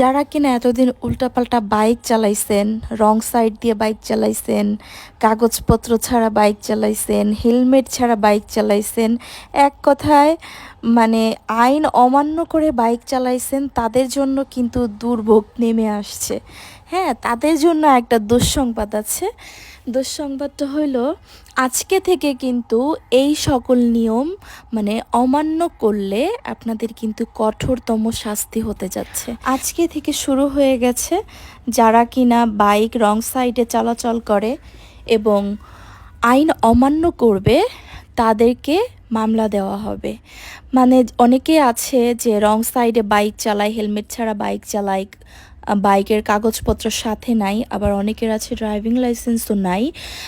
যারা কিনা এতদিন উল্টাপাল্টা বাইক চালাইছেন, রং সাইড দিয়ে বাইক চালাইছেন, কাগজপত্র ছাড়া বাইক চালাইছেন, হেলমেট ছাড়া বাইক চালাইছেন, এক কথায় মানে আইন অমান্য করে বাইক চালাইছেন, তাদের জন্য কিন্তু দুর্ভোগ নেমে আসছে। হ্যাঁ তাদের জন্য একটা দুঃসংবাদ আছে। দুঃসংবাদটা হইল, আজকে থেকে কিন্তু এই সকল নিয়ম মানে অমান্য করলে আপনাদের কিন্তু কঠোরতম শাস্তি হতে যাচ্ছে। আজকে থেকে শুরু হয়ে গেছে, যারা কিনা বাইক রং সাইডে চলাচল করে এবং আইন অমান্য করবে, তাদেরকে মামলা দেওয়া হবে। মানে অনেকে আছে যে রং সাইডে বাইক চালায়, হেলমেট ছাড়া বাইক চালায় বাইকের কাগজপত্র সাথে নাই, আবার অনেকের আছে ড্রাইভিং লাইসেন্সও নাই।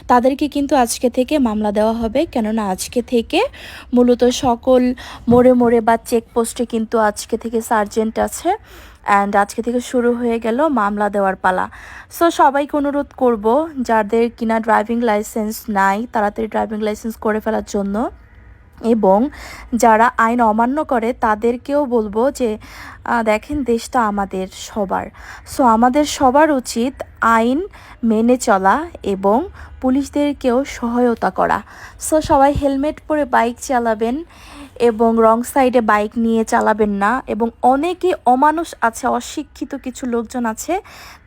তাদেরকে কিন্তু আজকে থেকে মামলা দেওয়া হবে, কেননা আজকে থেকে মূলত সকল মোড়ে মোড়ে বা চেকপোস্টে কিন্তু আজকে থেকে সার্জেন্ট আছে অ্যান্ড আজকে থেকে শুরু হয়ে গেল মামলা দেওয়ার পালা। সো সবাইকে অনুরোধ করব, যাদের কিনা ড্রাইভিং লাইসেন্স নাই, তাড়াতাড়ি ড্রাইভিং লাইসেন্স করে ফেলার জন্য। এবং যারা আইন অমান্য করে, তাদেরকেও বলব যে দেখেন দেশটা আমাদের সবার। সো, আমাদের সবার উচিত আইন মেনে চলা এবং পুলিশদেরকেও সহায়তা করা। সো, সবাই হেলমেট পরে বাইক চালাবেন এবং রং সাইডে বাইক নিয়ে চালাবেন না এবং অনেকে অমানুষ আছে, অশিক্ষিত কিছু লোকজন আছে।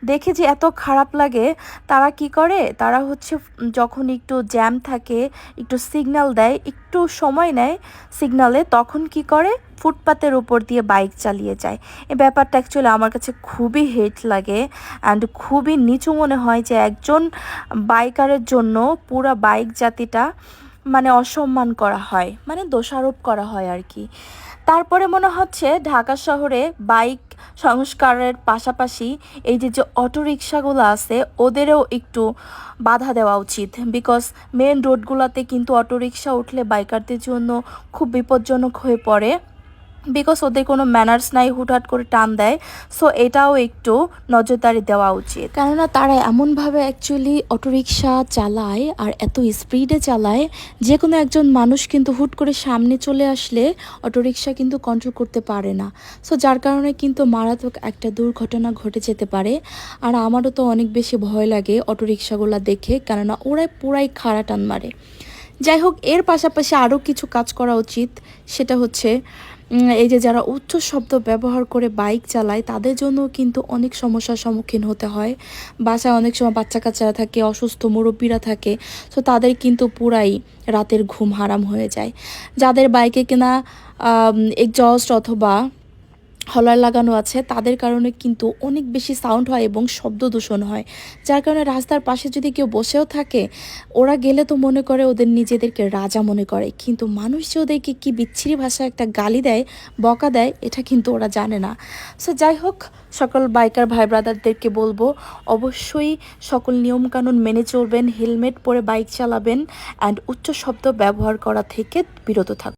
দেখে যে এত খারাপ লাগে, তারা কি করে? তারা হচ্ছে যখন একটু জ্যাম থাকে, একটু সিগন্যাল দেয়, একটু সময় নেয় সিগনালে তখন কি করে? ফুটপাতের উপর দিয়ে বাইক চালিয়ে যায়। এ ব্যাপারটা অ্যাকচুয়ালি আমার কাছে খুবই হেট লাগে অ্যান্ড খুবই নিচু মনে হয় যে একজন বাইকারের জন্য পুরো বাইক জাতিটা মানে অসম্মান করা হয় মানে দোষারোপ করা হয় আর কি। তারপরে মনে হচ্ছে ঢাকা শহরে বাইক সংস্কারের পাশাপাশি এই যে যে অটোরিকশাগুলো আছে, ওদেরও একটু বাধা দেওয়া উচিত। বিকজ মেন রোডগুলোতে কিন্তু অটোরিকশা উঠলে বাইকারদের জন্য খুব বিপজ্জনক হয়ে পড়ে। বিকজ ওদের কোনো ম্যানার্স নাই, হুটহাট করে টান দেয় সো এটাও একটু নজরদারি দেওয়া উচিত। কেননা তারা এমনভাবে অ্যাকচুয়ালি অটোরিকশা চালায় আর এত স্পিডে চালায়, যে কোনো একজন মানুষ কিন্তু হুট করে সামনে চলে আসলে অটোরিকশা কিন্তু কন্ট্রোল করতে পারে না। সো যার কারণে কিন্তু মারাত্মক একটা দুর্ঘটনা ঘটে যেতে পারে। আর আমারও তো অনেক বেশি ভয় লাগে অটোরিকশাগুলো দেখে, কেননা ওরাই পুরাই খাড়া টান মারে। যাই হোক এর পাশাপাশি আরও কিছু কাজ করা উচিত। সেটা হচ্ছে এই যে যারা উচ্চ শব্দ ব্যবহার করে বাইক চালায়, তাদের জন্য কিন্তু অনেক সমস্যার সম্মুখীন হতে হয়। বাসায় অনেক সময় বাচ্চা কাচ্চারা থাকে, অসুস্থ মুরব্বীরা থাকে, তো তাদের কিন্তু পুরাই রাতের ঘুম হারাম হয়ে যায়। যাদের বাইকে কিনা এক্সস্ট অথবা হলার লাগানো আছে। তাদের কারণে কিন্তু অনেক বেশি সাউন্ড হয় এবং শব্দ দূষণ হয়। যার কারণে রাস্তার পাশে যদি কেউ বসেও থাকে, ওরা গেলে তো মনে করে ওদের নিজেদেরকে রাজা মনে করে। কিন্তু মানুষ যে ওদেরকে কী বিচ্ছিরি ভাষায় একটা গালি দেয়, বকা দেয়, এটা কিন্তু ওরা জানে না। সো যাই হোক, সকল বাইকার ভাই ব্রাদারদেরকে বলব, অবশ্যই সকল নিয়মকানুন মেনে চলবেন হেলমেট পরে বাইক চালাবেন অ্যান্ড উচ্চ শব্দ ব্যবহার করা থেকে বিরত থাকবেন